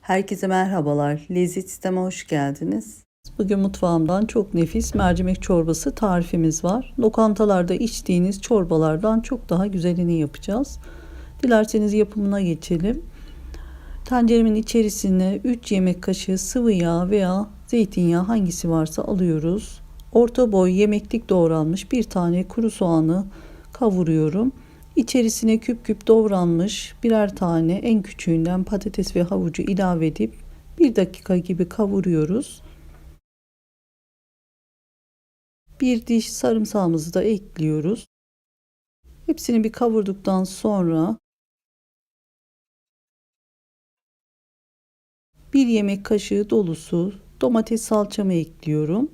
Herkese merhabalar. Lezzet Sisteme hoş geldiniz. Bugün mutfağımdan çok nefis mercimek çorbası tarifimiz var. Lokantalarda içtiğiniz çorbalardan çok daha güzelini yapacağız. Dilerseniz yapımına geçelim. Tenceremin içerisine 3 yemek kaşığı sıvı yağ veya zeytinyağı hangisi varsa alıyoruz. Orta boy yemeklik doğranmış bir tane kuru soğanı kavuruyorum. İçerisine küp küp doğranmış birer tane en küçüğünden patates ve havucu ilave edip bir dakika gibi kavuruyoruz. Bir diş sarımsağımızı da ekliyoruz. Hepsini bir kavurduktan sonra bir yemek kaşığı dolusu domates salçamı ekliyorum.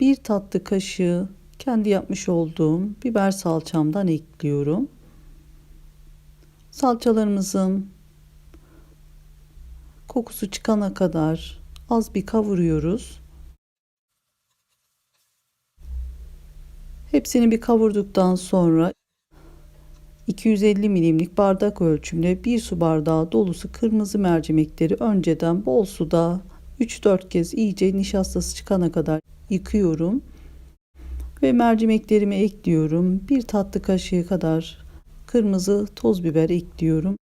Bir tatlı kaşığı kendi yapmış olduğum biber salçamdan ekliyorum. Salçalarımızın kokusu çıkana kadar az bir kavuruyoruz. Hepsini bir kavurduktan sonra 250 milimlik bardak ölçümde 1 su bardağı dolusu kırmızı mercimekleri önceden bol suda 3-4 kez iyice nişastası çıkana kadar yıkıyorum ve mercimeklerimi ekliyorum. Bir tatlı kaşığı kadar kırmızı toz biber ekliyorum.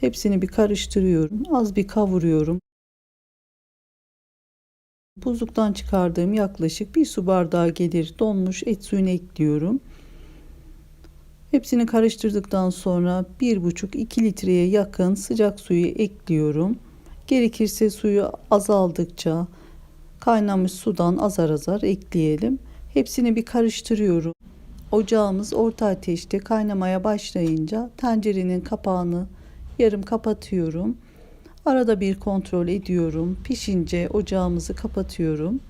Hepsini bir karıştırıyorum. Az bir kavuruyorum. Buzluktan çıkardığım yaklaşık bir su bardağı gelir donmuş et suyunu ekliyorum. Hepsini karıştırdıktan sonra 1,5-2 litreye yakın sıcak suyu ekliyorum. Gerekirse suyu azaldıkça kaynamış sudan azar azar ekleyelim. Hepsini bir karıştırıyorum. Ocağımız orta ateşte kaynamaya başlayınca tencerenin kapağını yarım kapatıyorum. Arada bir kontrol ediyorum. Pişince ocağımızı kapatıyorum.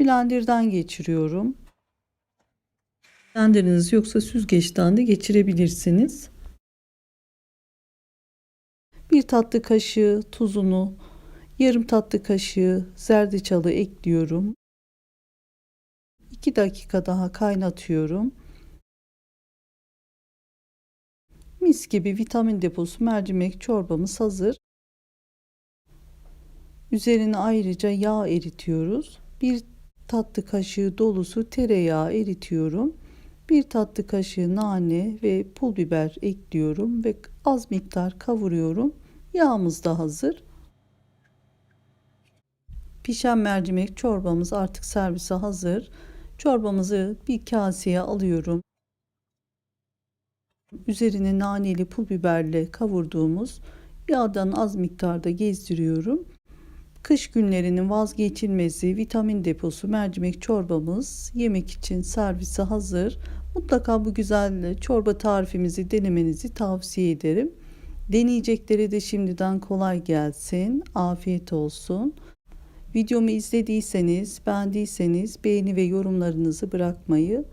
Blender'dan geçiriyorum. Blenderiniz yoksa süzgeçten de geçirebilirsiniz. Bir tatlı kaşığı tuzunu, yarım tatlı kaşığı zerdeçalı ekliyorum. 2 dakika daha kaynatıyorum. Mis gibi vitamin deposu mercimek çorbamız hazır. Üzerine ayrıca yağ eritiyoruz. Bir tatlı kaşığı dolusu tereyağı eritiyorum. Bir tatlı kaşığı nane ve pul biber ekliyorum ve az miktar kavuruyorum. Yağımız da hazır. Pişen mercimek çorbamız artık servise hazır. Çorbamızı bir kaseye alıyorum. Üzerine naneli pul biberle kavurduğumuz yağdan az miktarda gezdiriyorum. Kış günlerinin vazgeçilmezi vitamin deposu mercimek çorbamız yemek için servise hazır. Mutlaka bu güzel çorba tarifimizi denemenizi tavsiye ederim. Deneyeceklere de şimdiden kolay gelsin. Afiyet olsun. Videomu izlediyseniz, beğendiyseniz beğeni ve yorumlarınızı bırakmayı,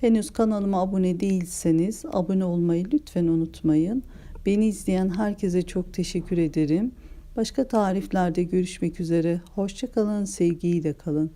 henüz kanalıma abone değilseniz abone olmayı lütfen unutmayın. Beni izleyen herkese çok teşekkür ederim. Başka tariflerde görüşmek üzere. Hoşçakalın, sevgiyle kalın.